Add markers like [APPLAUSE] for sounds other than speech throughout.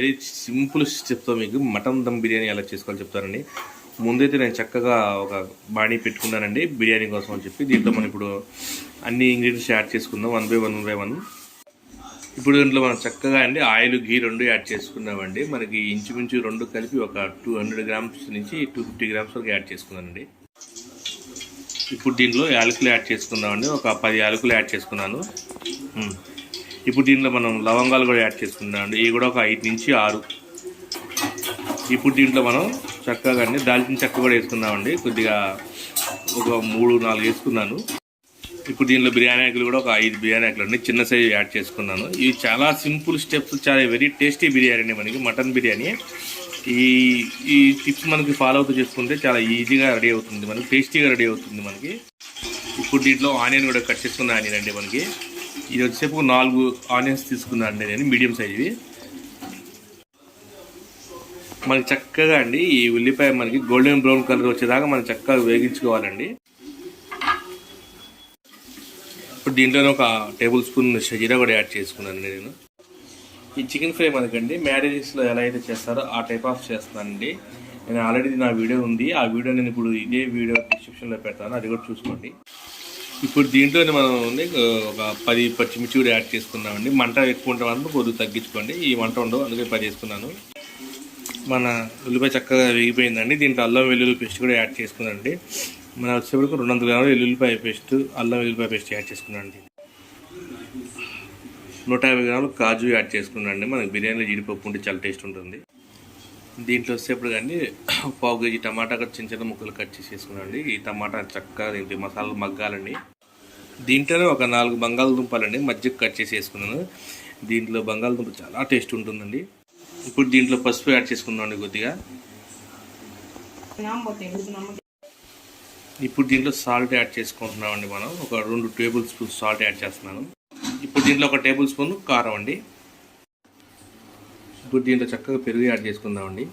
Very simple స్టెప్తో మీకు. Mutton dum biryani ఎలా చేసుకోవాలి చెప్తానండి. ముందైతే నేను చక్కగా ఒక బాణీ పెట్టుకున్నానండి బిర్యానీ కోసం అని చెప్పి. దీంట్లో మనం ఇప్పుడు అన్ని ఇంగ్రీడియంట్స్ యాడ్ చేసుకుందాం. One by one by one. ఇప్పుడు దీంట్లో మనం చక్కగా అండి ఆయిల్ గీ రెండు యాడ్ చేసుకున్నామండి. మనకి ఇంచుమించు రెండు కలిపి ఒక టూ హండ్రెడ్ గ్రామ్స్ నుంచి టూ ఫిఫ్టీ గ్రామ్స్ వరకు యాడ్ చేసుకున్నానండి. ఇప్పుడు దీంట్లో యాలకులు యాడ్ చేసుకుందామండి. ఒక పది యాలకులు యాడ్ చేసుకున్నాను. ఇప్పుడు దీంట్లో మనం లవంగాలు కూడా యాడ్ చేసుకుందామండి. ఇవి కూడా ఒక ఐదు నుంచి ఆరు. ఇప్పుడు దీంట్లో మనం చక్కగా అండి దాల్చిన చెక్క కూడా వేసుకుందామండి. కొద్దిగా ఒక మూడు నాలుగు వేసుకున్నాను. ఇప్పుడు దీనిలో బిర్యానీ ఆకులు కూడా ఒక ఐదు బిర్యానీ ఆకులు అండి చిన్న సైజు యాడ్ చేసుకున్నాను. ఇవి చాలా సింపుల్ స్టెప్స్ చాలా వెరీ టేస్టీ బిర్యానీ అండి మనకి మటన్ బిర్యానీ. ఈ ఈ టిప్స్ మనకి ఫాలో అవుతూ చేసుకుంటే చాలా ఈజీగా రెడీ అవుతుంది మనకి టేస్టీగా రెడీ అవుతుంది మనకి. ఇప్పుడు దీంట్లో ఆనియన్ కూడా కట్ చేసుకున్న ఆనియన్ అండి మనకి. ఇది వచ్చేపు నాలుగు ఆనియన్స్ తీసుకున్నాను అండి నేను మీడియం సైజువి. మనకి చక్కగా అండి ఈ ఉల్లిపాయ మనకి గోల్డెన్ బ్రౌన్ కలర్ వచ్చేదాకా మనం చక్కగా వేగించుకోవాలండి. ఇప్పుడు దీంట్లోనే ఒక టేబుల్ స్పూన్ షజీరా కూడా యాడ్ చేసుకున్నాను నేను. ఈ చికెన్ ఫ్రై మనకండి మ్యారేజెస్లో ఎలా అయితే చేస్తారో ఆ టైప్ ఆఫ్ చేస్తానండి నేను ఆల్రెడీ నా వీడియో ఉంది ఆ వీడియో నేను ఇప్పుడు ఇదే వీడియో డిస్క్రిప్షన్లో పెడతాను అది కూడా చూసుకోండి. ఇప్పుడు దీంట్లోనే మనం ఉంది ఒక పది పచ్చిమిర్చి కూడా యాడ్ చేసుకున్నామండి. మంట ఎక్కువ ఉంటే మాత్రం కొద్దిగా తగ్గించుకోండి. ఈ మంట ఉండవు అందుకే పది చేసుకున్నాను మన ఉల్లిపాయ చక్కగా వేగిపోయిందండి. దీంట్లో అల్లం వెల్లుల్లి పేస్ట్ కూడా యాడ్ చేసుకున్నానండి. మన వచ్చేప్పటికి రెండు వందల గ్రాములు వెల్లుల్లిపాయ పేస్ట్ అల్లం వెల్లుల్లిపాయ పేస్ట్ యాడ్ చేసుకున్నానండి. నూట యాభై గ్రాములు కాజు యాడ్ చేసుకున్నానండి. మనకి బిర్యానీలో జీడిపప్పు ఉంటే చాలా టేస్ట్ ఉంటుంది. దీంట్లో వచ్చేప్పుడు కానీ పావు కేజీ టమాటా చిన్న చిన్న ముక్కలు కట్ చేసి వేసుకున్నాండి ఈ టమాటా చక్కగా దీంట్లో మసాలాలు మగ్గాలండి. దీంట్లోనే ఒక నాలుగు బంగాళదుంపలండి మజ్జిగ కట్ చేసి వేసుకున్నాను. దీంట్లో బంగాళదుంప చాలా టేస్ట్ ఉంటుందండి. ఇప్పుడు దీంట్లో పసుపు యాడ్ చేసుకుందామండి కొద్దిగా. ఇప్పుడు దీంట్లో సాల్ట్ యాడ్ చేసుకుంటున్నామండి మనం. ఒక రెండు టేబుల్ స్పూన్ సాల్ట్ యాడ్ చేస్తున్నాను. ఇప్పుడు దీంట్లో ఒక టేబుల్ స్పూన్ కారం అండి. ఇప్పుడు దీంట్లో చక్కగా పెరుగు యాడ్ చేసుకుందామండి.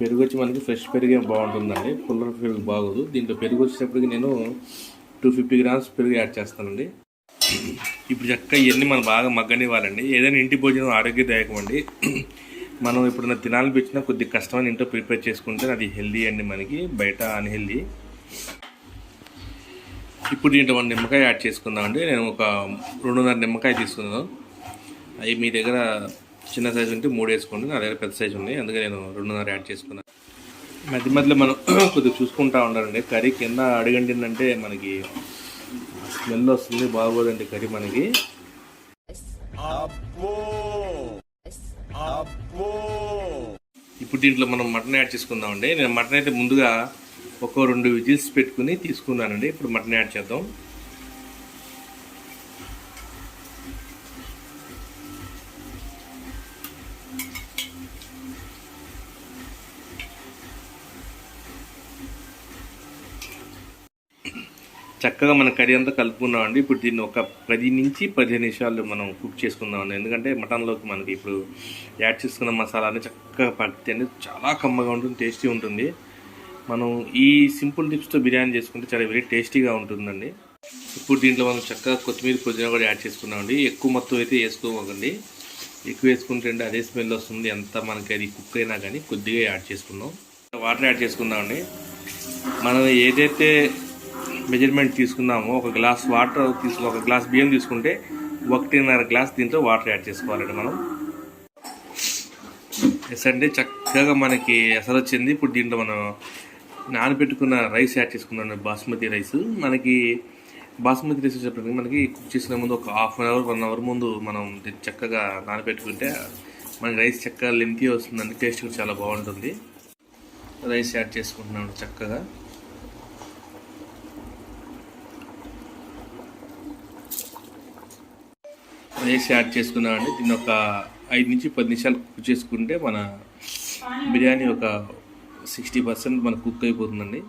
పెరుగు వచ్చి మనకి ఫ్రెష్ పెరుగే బాగుంటుందండి. పుల్లర పెరుగు బాగోదు. దీంట్లో పెరుగు వచ్చేటప్పటికి నేను టూ ఫిఫ్టీ గ్రామ్స్ పెరుగు యాడ్ చేస్తానండి. ఇప్పుడు చక్కగా ఇవన్నీ మనం బాగా మగ్గనివ్వాలండి. ఏదైనా ఇంటి భోజనం ఆరోగ్యదాయకం అండి మనం ఎప్పుడైనా తినాలనిపించినా కొద్దిగా కష్టమని ఇంట్లో ప్రిపేర్ చేసుకుంటే అది హెల్దీ అండి మనకి. బయట అన్హెల్దీ. ఇప్పుడు దీంట్లో మనం నిమ్మకాయ యాడ్ చేసుకుందామండి. నేను ఒక రెండున్నర నిమ్మకాయ తీసుకున్నాను. అవి మీ దగ్గర చిన్న సైజు ఉంటే మూడు వేసుకోండి నా దగ్గర పెద్ద సైజు ఉంది అందుకే నేను రెండున్నర యాడ్ చేసుకున్నాను మధ్య మధ్యలో మనం [CLEARS THROAT] కొద్దిగా చూసుకుంటా ఉండాలండి. కర్రీ కింద అడిగండిందంటే మనకి స్మెల్ వస్తుంది బాగోదండి కర్రీ మనకి. ఇప్పుడు దీంట్లో మనం మటన్ యాడ్ చేసుకుందామండి. నేను మటన్ అయితే ముందుగా ఒక రెండు విజిల్స్ పెట్టుకుని తీసుకున్నానండి. ఇప్పుడు మటన్ యాడ్ చేద్దాం. చక్కగా మన కర్రీ అంతా కలుపుకున్నామండి. ఇప్పుడు దీన్ని ఒక పది నుంచి పదిహేను నిమిషాలు మనం కుక్ చేసుకుందామండి. ఎందుకంటే మటన్లోకి మనకి ఇప్పుడు యాడ్ చేసుకున్న మసాలాని చక్కగా పడితే అనేది చాలా కమ్మగా ఉంటుంది టేస్టీ ఉంటుంది. మనం ఈ సింపుల్ టిప్స్తో బిర్యానీ చేసుకుంటే చాలా వెరీ టేస్టీగా ఉంటుందండి. ఇప్పుడు దీంట్లో మనం చక్కగా కొత్తిమీర పుదీనా కూడా యాడ్ చేసుకున్నామండి. ఎక్కువ మొత్తం అయితే వేసుకోకండి. ఎక్కువ వేసుకుంటే అండి అదే స్మెల్ వస్తుంది. ఎంత మనకి అది కుక్ అయినా కానీ కొద్దిగా యాడ్ చేసుకుందాం వాటర్ యాడ్ చేసుకుందామండి. మనం ఏదైతే మెజర్మెంట్ తీసుకున్నాము ఒక గ్లాస్ వాటర్ తీసుకు ఒక గ్లాస్ బియ్యం తీసుకుంటే ఒకటిన్నర గ్లాస్ దీంట్లో వాటర్ యాడ్ చేసుకోవాలండి మనం. ఎస్ అంటే చక్కగా మనకి ఎసరు వచ్చింది. ఇప్పుడు దీంట్లో మనం నానబెట్టుకున్న రైస్ యాడ్ చేసుకున్నాను బాస్మతి రైస్ మనకి బాస్మతి రైస్ వచ్చేప్పటికి మనకి కుక్ చేసిన ముందు ఒక half an hour one hour ముందు మనం చక్కగా నానబెట్టుకుంటే మనకి రైస్ చక్కగా లెంతీ వస్తుందండి. టేస్ట్ కూడా చాలా బాగుంటుంది. రైస్ యాడ్ చేసుకుంటున్నాను చక్కగా. రైస్ యాడ్ చేసుకున్నామండి దీన్ని ఒక ఐదు నుంచి పది నిమిషాలు కుక్ చేసుకుంటే మన బిర్యానీ ఒక సిక్స్టీ పర్సెంట్ మనకు కుక్ అయిపోతుందండి.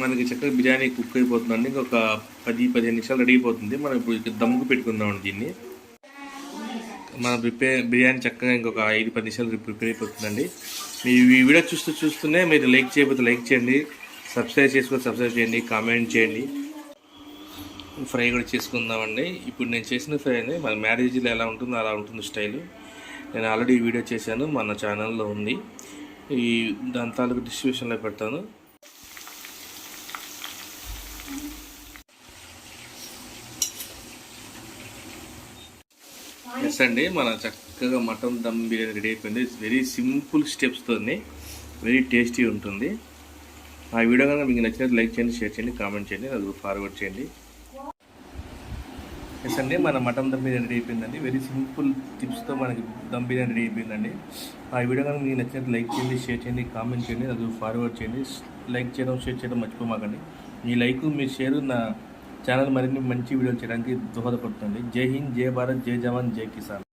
మనకి చక్కగా బిర్యానీ కుక్ అయిపోతుందండి. ఇంకొక పది పదిహేను నిమిషాలు రెడీ అయిపోతుంది. మనం ఇప్పుడు దమ్ముకు పెట్టుకుందామండి దీన్ని. మన ప్రిపేర్ బిర్యానీ చక్కగా ఇంకొక ఐదు పది నిమిషాలు ప్రిపేర్ అయిపోతుందండి. మీ ఈ వీడియో చూస్తూ చూస్తూనే మీరు లైక్ చేయకపోతే లైక్ చేయండి. సబ్స్క్రైబ్ చేసుకొని సబ్స్క్రైబ్ చేయండి. కామెంట్ చేయండి. ఫ్రై కూడా చేసుకుందామండి. ఇప్పుడు నేను చేసిన ఫ్రై అనేది మన మ్యారేజ్లో ఎలా ఉంటుందో అలా ఉంటుంది స్టైల్. నేను ఆల్రెడీ వీడియో చేశాను. మన ఛానల్లో ఉంది. ఈ దాని తాలూకు డిస్ట్రిబ్యూషన్లో పెడతాను. ఎస్ అండి. మన చక్కగా మటన్ దమ్ బిర్యానీ రెడీ అయిపోయింది. వెరీ సింపుల్ స్టెప్స్తోని వెరీ టేస్టీ ఉంటుంది. ఆ వీడియో కనుక మీకు నచ్చినట్టు లైక్ చేయండి షేర్ చేయండి కామెంట్ చేయండి. అది ఫార్వర్డ్ చేయండి. ఎస్ అండి. మన మటన్ దమ్ బిర్యానీ రెడీ అయిపోయిందండి. వెరీ సింపుల్ టిప్స్తో మనకి దమ్ బిర్యానీ రెడీ అయిపోయిందండి. ఆ వీడియో కనుక మీకు నచ్చినట్టు లైక్ చేయండి షేర్ చేయండి కామెంట్ చేయండి అది ఫార్వర్డ్ చేయండి. లైక్ చేయడం షేర్ చేయడం మర్చిపోమాకండి. మీ లైక్ మీ షేర్ నా ఛానల్ మరిన్ని మంచి వీడియోలు చేయడానికి దోహదపడుతుంది. జై హింద్ జై భారత్ జై జవాన్ జై కిసాన్.